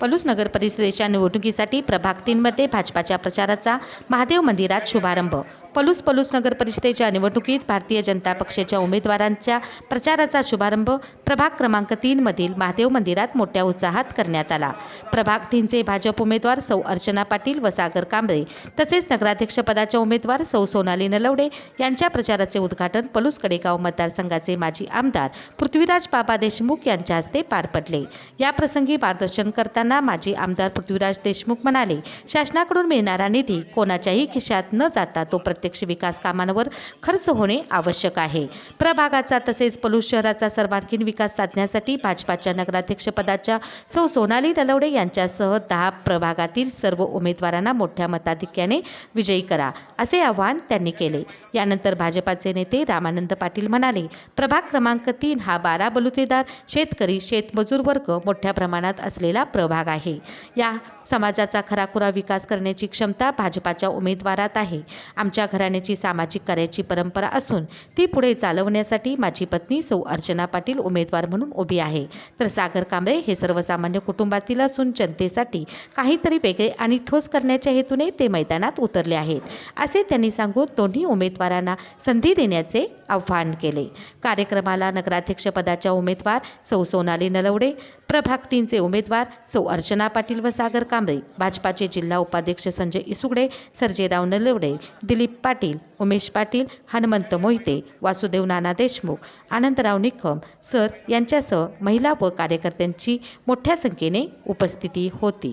पलूस नगर परिषदेच्या निवडणुकीसाठी प्रभाग तीनमध्ये भाजपाच्या प्रचाराचा महादेव मंदिरात शुभारंभ. पलूस पलूस नगर परिषदेच्या निवडणुकीत भारतीय जनता पक्षाच्या उमेदवारांच्या प्रचाराचा शुभारंभ प्रभाग क्रमांक तीनमधील महादेव मंदिरात मोठ्या उत्साहात करण्यात आला. प्रभाग तीनचे भाजप उमेदवार सौ अर्चना पाटील व सागर कांबळे तसेच नगराध्यक्षपदाच्या उमेदवार सौ सोनाली नलवडे यांच्या प्रचाराचे उद्घाटन पलूस कडेगाव मतदारसंघाचे माजी आमदार पृथ्वीराज बाबा देशमुख यांच्या हस्ते पार पडले. या प्रसंगी मार्गदर्शन करताना माजी आमदार पृथ्वीराज देशमुख म्हणाले शासनाकडून मिळणारा निधी कोणाच्याही खिशात न जाता तो प्रत्येक प्रत्यक्ष विकास कामांवर खर्च होणे आवश्यक आहे. प्रभागाचा तसेच पलूस शहराचा सर्वांगीण विकास साधण्यासाठी भाजपाच्या नगराध्यक्षपदाच्या सौ सोनाली नलवडे यांच्यासह दहा प्रभागातील सर्व उमेदवारांना मोठ्या मताधिक्याने विजयी करा असे आवाहन त्यांनी केले. यानंतर भाजपाचे नेते रामानंद पाटील म्हणाले प्रभाग क्रमांक तीन हा बारा बलुतेदार शेतकरी शेतमजूर वर्ग मोठ्या प्रमाणात असलेला प्रभाग आहे. या समाजाचा खराखुरा विकास करण्याची क्षमता भाजपाच्या उमेदवारात आहे. आमच्या घराण्याची सामाजिक कार्याची परंपरा असून ती पुढे चालवण्यासाठी माझी पत्नी सौ अर्चना पाटील उमेदवार म्हणून उभी आहे. तर सागर कांबळे हे सर्वसामान्य कुटुंबातील असून जनतेसाठी काहीतरी वेगळे आणि ठोस करण्याच्या हेतूने ते मैदानात उतरले आहेत. असे त्यांनी सांगून दोन्ही उमेदवारांना संधी देण्याचे आवाहन केले. कार्यक्रमाला नगराध्यक्षपदाच्या उमेदवार सौ सोनाली नलवडे प्रभाग तीनचे उमेदवार सौ अर्चना पाटील व सागर कांबळे भाजपाचे जिल्हा उपाध्यक्ष संजय इसुगडे सर्जेराव नलवडे दिलीप पाटील उमेश पाटील हनुमंत मोहिते वासुदेव नाना देशमुख आनंदराव निकम सर यांच्यासह महिला व कार्यकर्त्यांची मोठ्या संख्येने उपस्थिती होती.